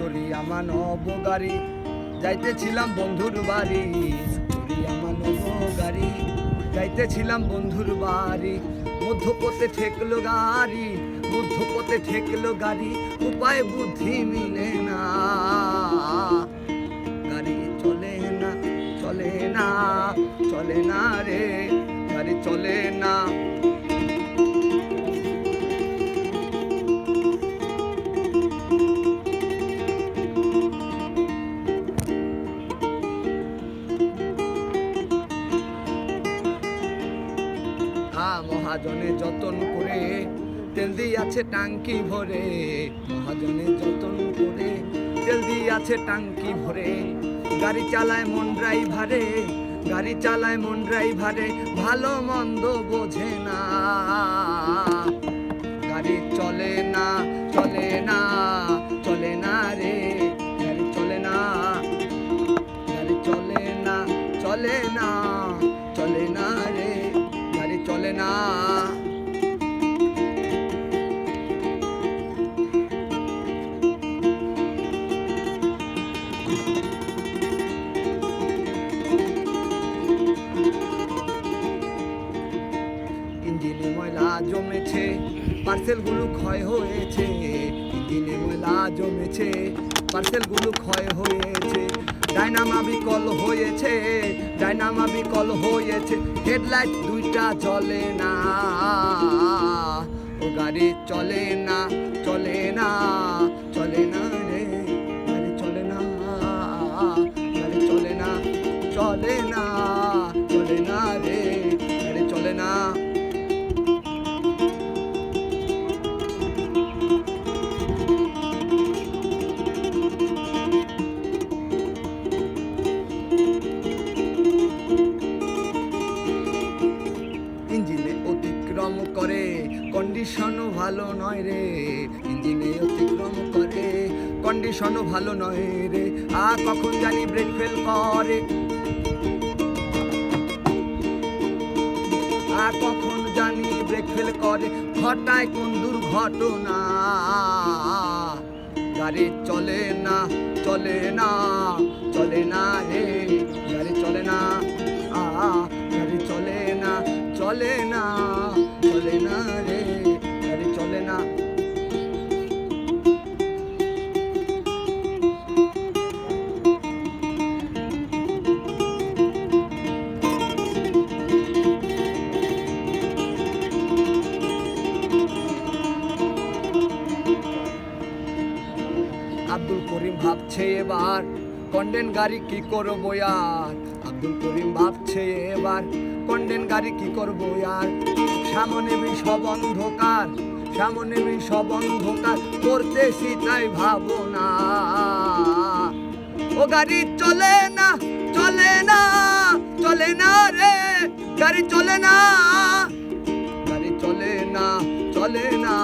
চড়িয়া মানব গাড়ি যাইতেছিলাম বন্ধুর বাড়ি। চড়িয়া মানব গাড়ি যাইতেছিলাম বন্ধুর বাড়ি। মধ্যপথে ঠেকলো গাড়ি। মধ্যপথে ঠেকলো গাড়ি। উপায় বুদ্ধি মিলে না। গাড়ি চলে না চলে না চলে না রে। গাড়ি চলে না। আ মহাজনে যতন করে তেল দিয়াছে টাঙ্কি ভরে, মহাজনে যতন করে তেল দিয়াছে টাঙ্কি ভরে, গাড়ি চালায় মন ড্রাইভারে, গাড়ি চালায় মন ড্রাইভারে, ভালো মন্দ বোঝে না। গাড়ি চলে না চলে না চলে না রে, গাড়ি চলে না, গাড়ি চলে না চলে না চলে না। ইঞ্জিনে ময়লা জমেছে, পার্সেলগুলো ক্ষয় হয়েছে। ইঞ্জিনে ময়লা জমেছে, পার্সেলগুলো ক্ষয় হয়েছে। ডাইনামা বিকল হয়েছে ডাইনামা বিকল হয়েছে। হেডলাইট দুইটা চলে না, ও গাড়ি চলে না চলে না। ভালো নয় রে, ইঞ্জিনে অতিক্রম করে কন্ডিশনও ভালো নয় রে, আ কখন জানি ব্রেক ফেল করে। আ কখন জানি ব্রেক ফেল করে, ঘটায় কোন দুর্ঘটনা? গাড়ি চলে না চলে না চলে না রে, গাড়ি চলে না, আ, গাড়ি চলে না চলে না চলে না রে। না। আব্দুল করিম ভাবছে এবার, কন্ডেন গাড়ি কি করব আর আব্দুল করিম ভাবছে এবার, কন্ডেন গাড়ি কি করব আর সামনে সব অন্ধকার। সামনে সব অন্ধকার, করতেছি তাই ভাবনা। ও গাড়ি চলে না চলে না চলে না রে, গাড়ি চলে না, গাড়ি চলে না চলে না।